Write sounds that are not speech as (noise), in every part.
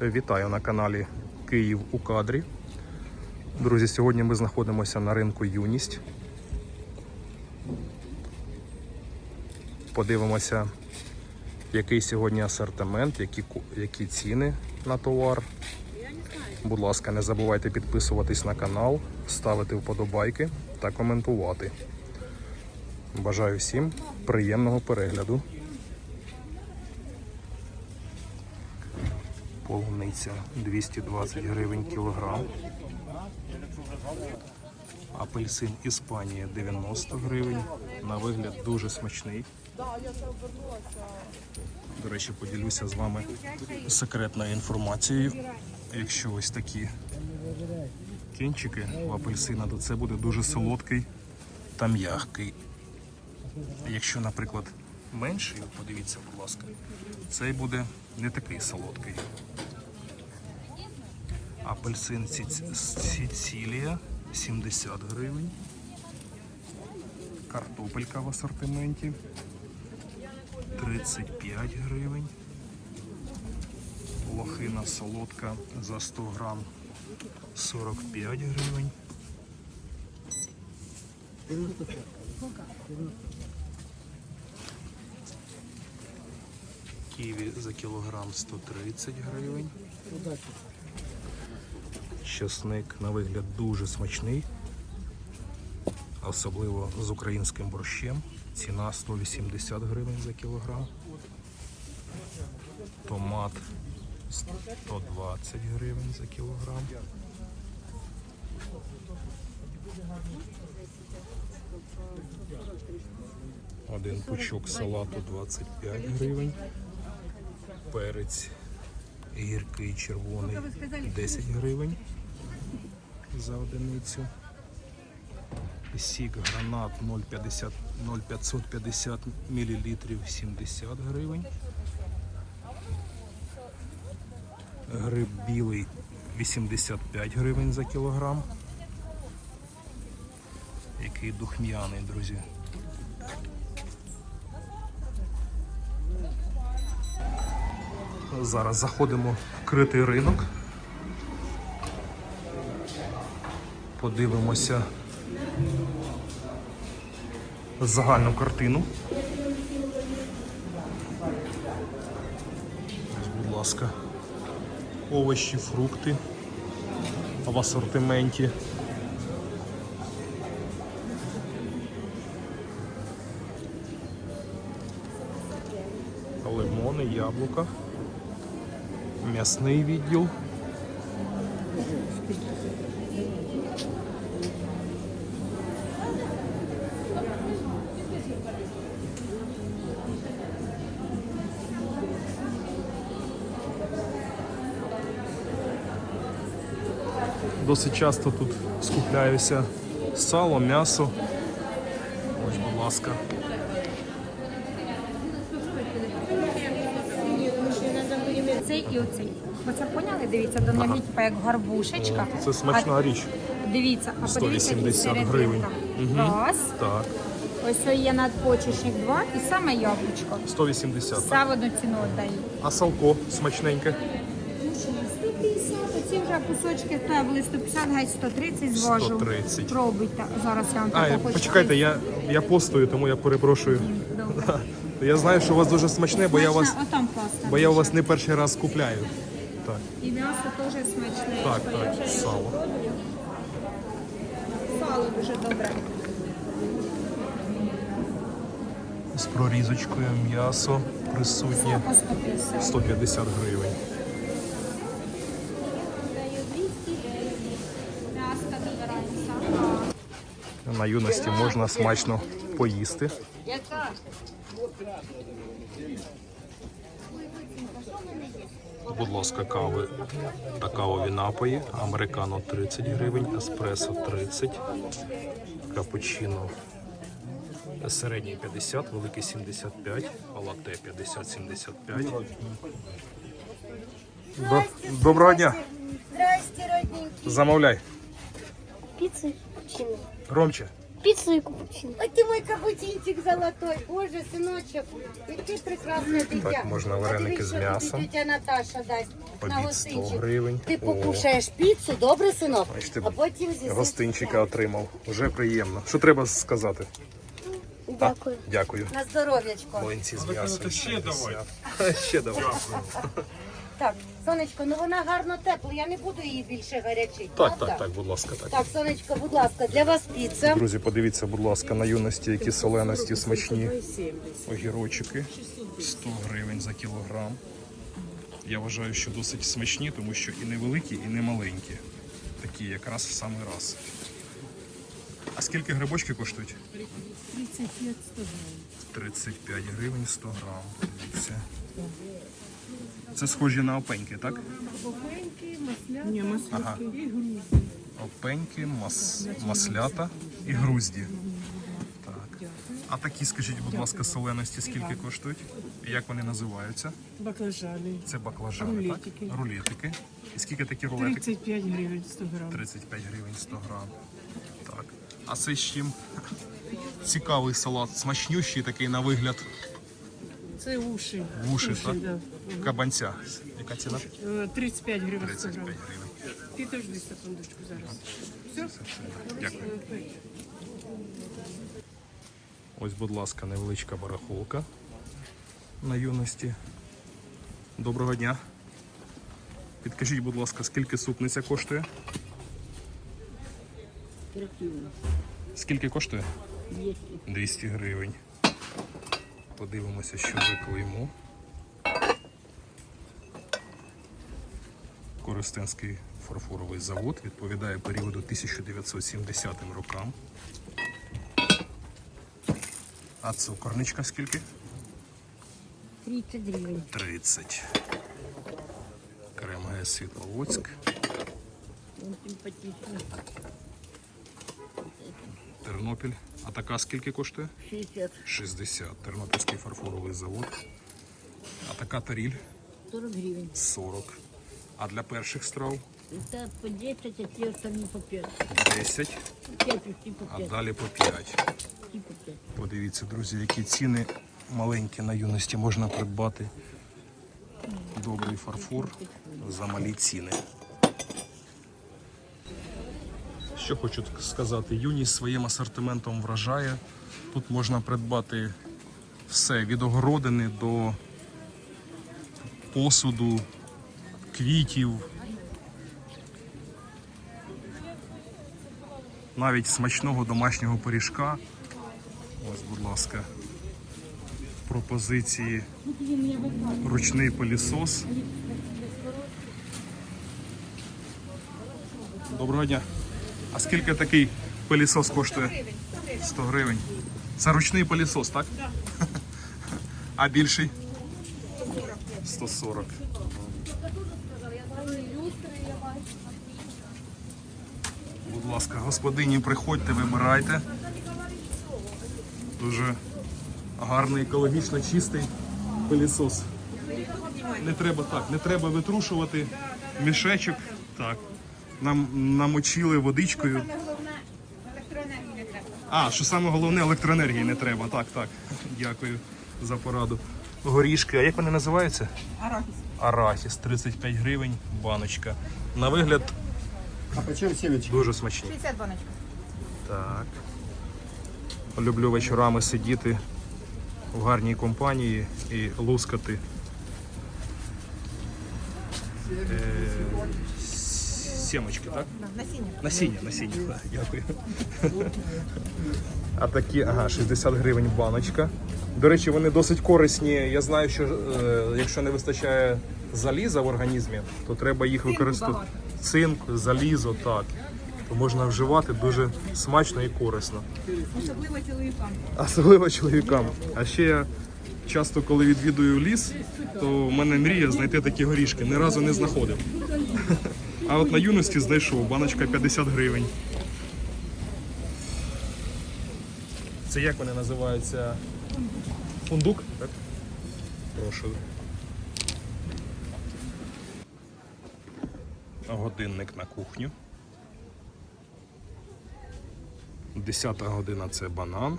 Вітаю на каналі Київ у кадрі. Друзі, сьогодні ми знаходимося на ринку Юність. Подивимося, який сьогодні асортимент, які, які ціни на товар. Будь ласка, не забувайте підписуватись на канал, ставити вподобайки та коментувати. Бажаю всім приємного перегляду. Полуниця 220 гривень кілограм. Апельсин Іспанія 90 гривень. На вигляд дуже смачний. До речі, поділюся з вами секретною інформацією. Якщо ось такі кінчики у апельсина, то це буде дуже солодкий та м'який. Якщо, наприклад, менший, подивіться, будь ласка, цей буде не такий солодкий. Апельсин Сіцілія 70 гривень. Картопелька в асортименті 35 гривень. Лохина солодка за 100 грам 45 гривень. Ківі за кілограм 130 гривень. Часник на вигляд дуже смачний, особливо з українським борщем. Ціна 180 гривень за кілограм. Томат 120 гривень за кілограм. Один пучок салату 25 гривень. Перець гіркий червоний 10 гривень за одиницю. Сік гранат 0,50 0,550 мл 70 гривень. Гриб білий 85 гривень за кілограм. Який духм'яний, друзі. Зараз заходимо в критий ринок. Подивимося загальну картину. Будь ласка, овочі, фрукти в асортименті. Лимони, яблука, м'ясний відділ. Досить часто тут скупляюся сало, м'ясо. Ось, будь ласка. Цей і оцей. Оце поняли? Дивіться, до ага. типа як гарбушечка. Це смачна річ. Дивіться, а подивіться, які 180 серединка. гривень. Мгм. Раз. Так, Ось є надпочечник два і саме яблучко. 180. Все в одну ціну віддаю. А салко смачненьке. 150, оці вже кусочки та були 150, геть 130 зважу. 130. Пробуйте. Зараз я вам А, таку хочу. почекайте, я, я постою, тому я перепрошую. Добре. Я знаю, що у вас дуже смачне, бо я вас, Смачна, Отам. Бо я у вас не перший раз купляю. Так, І м'ясо теж смачне. так, що я так, вже сало. Сало дуже добре. З прорізочкою м'ясо присутнє 150. 150 гривень. На юності можна смачно поїсти. Будь ласка, кави та кавові напої. Американо 30 гривень, еспресо 30, капучино середній 50, великий 75, а латте 50-75. До- Доброго дня! Здрасте, родненький. Замовляй. Пиццы капучино. Громче. Пиццу и капучино. А ты мой капучинчик золотой. Боже, сыночек, який прекрасне дитя. Так, можна вареники з м'ясом. Тетя Наташа дасть. Обід 100 гривень. Ти покушаєш піцу, добре, синок? Бачите, А потім зі Гостинчика отримав. Вже приємно. Що треба сказати? Дякую. Дякую. На здоров'ячко. Млинці з м'ясом. (laughs) Ще давай. Ще давай. Так, сонечко, ну вона гарно тепла, я не буду її більше гарячити. Так, правда? так, так, будь ласка, так. Так, сонечко, будь ласка, для вас піца. Друзі, подивіться, будь ласка, на юності, які соленості смачні. Огірочки 100 гривень за кілограм. Я вважаю, що досить смачні, тому що і невеликі, і не маленькі. Такі якраз в самий раз. А скільки грибочки коштують? 35 гривень 100 грам. Дивіться. Це схожі на опеньки, так? Ні, маслюки Ага. і грузі. Опеньки, мас... маслята і грузді. Так. А такі, скажіть, будь ласка, соленості скільки коштують? І як вони називаються? Баклажани. Це баклажани, Рулетики. так? Рулетики. І скільки такі рулетики? 35 гривень 100 грам. 35 гривень 100 грам. Так. А це з чим? Цікавий салат, смачнющий такий на вигляд. Це уші. Вуші, так? да. Кабанця. Яка ціна? Е, 35 гривень 100 35 грам. гривень. Підожди секундочку зараз. Все? Дякую. Ось, будь ласка, невеличка барахолка на юності. Доброго дня. Підкажіть, будь ласка, скільки супниця коштує? Скільки коштує? 200 гривень. Подивимося, що за клеймо. Коростенський фарфоровий завод відповідає періоду 1970 рокам. А цукорничка скільки? 30 гривень. 30. КРМГ Світловодськ. Тернопіль. А така скільки коштує? 60. 60. Тернопільський фарфоровий завод. А така таріль 40 гривень. 40. А для перших страв Це по 10, а ті останні по 5. 10, 5 ті по а 5. далі по 5. Ті по 5. Подивіться, друзі, які ціни маленькі на юності можна придбати. Добрий фарфор за малі ціни. Що хочу сказати, юність своїм асортиментом вражає. Тут можна придбати все від огородини до посуду, квітів. Навіть смачного домашнього пиріжка. Ось, будь ласка, пропозиції. Ручний пилісос. Доброго дня. А скільки такий пилісос коштує? 100 гривень. Це ручний пилісос, так? (laughs) А більший? 140. Будь ласка, господині, приходьте, вибирайте. Дуже гарний, екологічно чистий пилісос. Не треба так, не треба витрушувати мішечок. Так. Нам намочили водичкою. А, що саме головне, електроенергії не треба. Так, так. Дякую за пораду. Горішки, а як вони називаються? Арахіс. Арахіс, 35 гривень, баночка. На вигляд А почем семечки? дуже смачні. 50 баночка. Так. Люблю вечорами сидіти в гарній компанії і лускати. Е, Сімочки, так? Насіння. Насіння, насіння, так, дякую. А такі, ага, 60 гривень баночка. До речі, вони досить корисні. Я знаю, що е, якщо не вистачає заліза в організмі, то треба їх використовувати. Цинк, залізо, так. То можна вживати дуже смачно і корисно. Особливо чоловікам. Особливо чоловікам. А ще я часто, коли відвідую ліс, то в мене мрія знайти такі горішки. Ні разу не знаходив. А от на юності знайшов баночка 50 гривень. Це як вони називаються? Фундук? Так? Прошу. Годинник на кухню. Десята година це банан,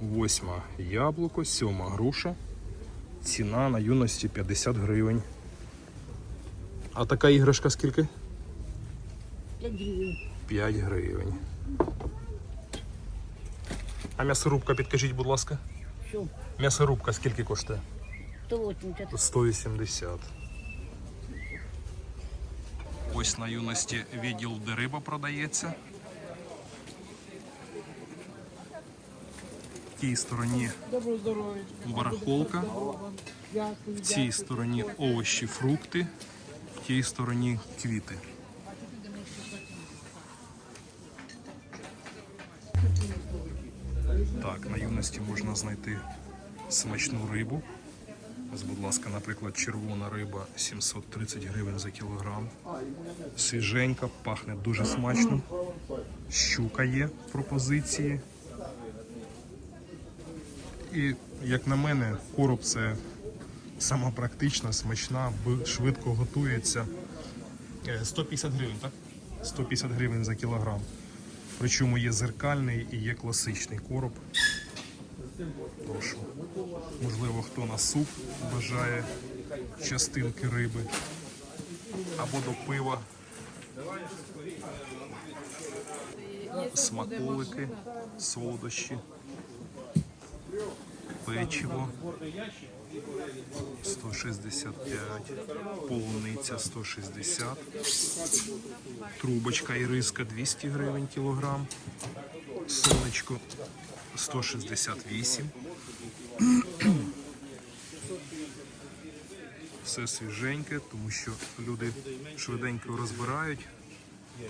восьма яблуко, сьома груша. Ціна на юності 50 гривень. А така іграшка скільки? 5 гривень. 5 гривень. А м'ясорубка, підкажіть, будь ласка. Що? М'ясорубка скільки коштує? 180. 180. Ось на юності відділ, де риба продається. В тій стороні барахолка, в цій стороні овочі, фрукти, в тій стороні квіти. Так, на юності можна знайти смачну рибу. Ось, будь ласка, наприклад, червона риба 730 гривень за кілограм. Свіженька, пахне дуже смачно. Щука є в пропозиції. І, як на мене, короб це сама практична, смачна, швидко готується. Е, 150 гривень, так? 150 гривень за кілограм. Причому є зеркальний і є класичний короб. Прошу. Можливо, хто на суп бажає частинки риби або до пива. Смаколики, солодощі, печиво 165, полуниця 160, трубочка і риска 200 гривень кілограм, сонечко 168. Все свіженьке, тому що люди швиденько розбирають,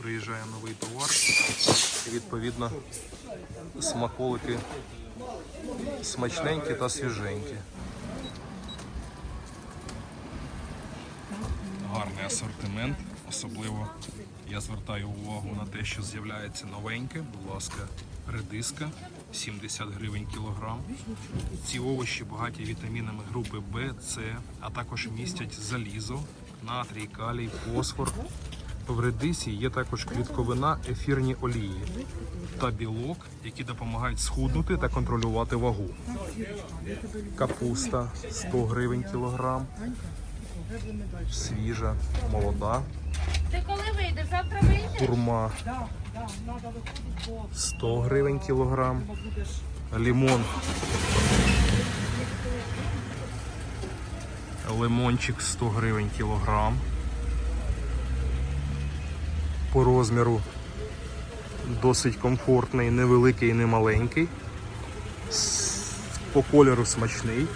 приїжджає новий товар, і відповідно смаколики смачненькі та свіженькі. Гарний асортимент, особливо я звертаю увагу на те, що з'являється новеньке, будь ласка, редиска 70 гривень кілограм. Ці овочі багаті вітамінами групи В, С, а також містять залізо, натрій, калій, фосфор. В редисі є також клітковина, ефірні олії та білок, які допомагають схуднути та контролювати вагу. Капуста 100 гривень кілограм. Свіжа, молода. Ти коли вийдеш? Завтра вийдеш? Курма 100 гривень кілограм. Лимон. Лимончик 100 гривень кілограм. По розміру досить комфортний, невеликий не маленький. По кольору смачний.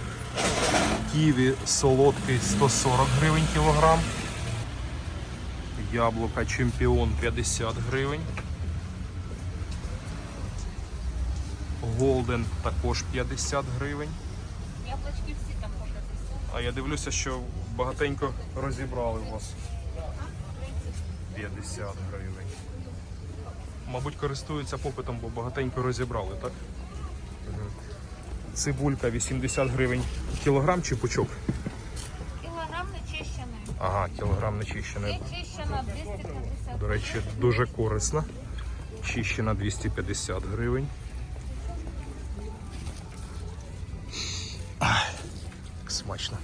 Ківі солодкий 140 гривень кілограм. Яблука чемпіон 50 гривень. Голден також 50 гривень. Яблочки всі там по 50. А я дивлюся, що багатенько розібрали у вас. 50 гривень. Мабуть, користуються попитом, бо багатенько розібрали, так? Цибулька 80 гривень кілограм чи пучок? Кілограм нечищений. Ага, кілограм нечищений. Нечищена 250. До речі, дуже корисна. Чищена 250 гривень. Ах, як смачно.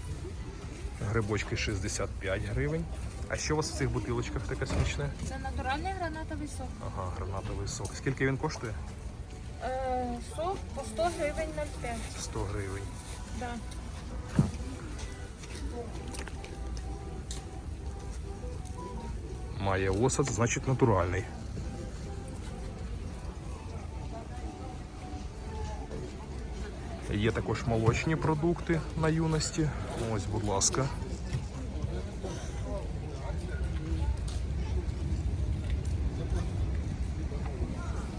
Грибочки 65 гривень. А що у вас в цих бутилочках таке смачне? Це натуральний гранатовий сок. Ага, гранатовий сок. Скільки він коштує? Е, сок по 100 гривень 0,5. 100 гривень. Да. Має осад, значить натуральний. Є також молочні продукти на юності. Ось, будь ласка.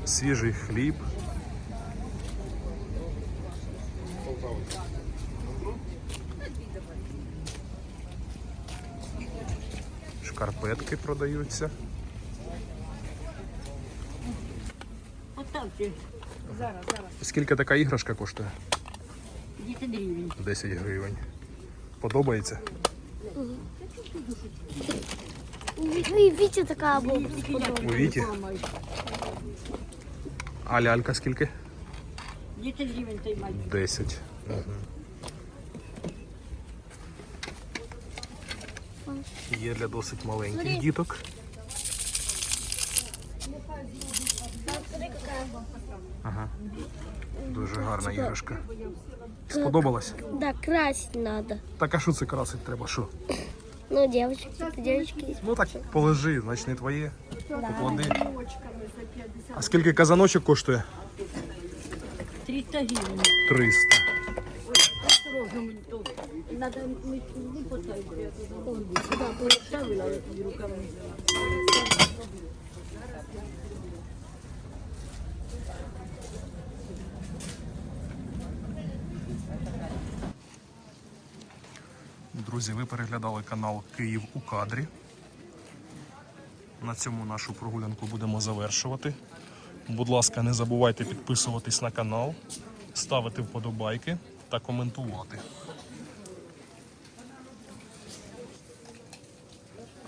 Свіжий хліб. Шкарпетки продаються. Поставте. Скільки така іграшка коштує? 10 гривень. 10 гривень. Подобається? У Віті така була У Віті? А лялька скільки? 10 гривень той мальчик. 10. Є для досить маленьких діток. Ага. Дуже гарна іграшка. Сподобалась? Да, красить надо. Так а що це красить треба? Що? Ну, девочки, это девочки есть. Ну так положи, значить не твоє. Поклади. А скільки казаночок коштує? 300 гривень. 300. Надо не, поставити. Поставила руками. Друзі, ви переглядали канал Київ у кадрі. На цьому нашу прогулянку будемо завершувати. Будь ласка, не забувайте підписуватись на канал, ставити вподобайки та коментувати.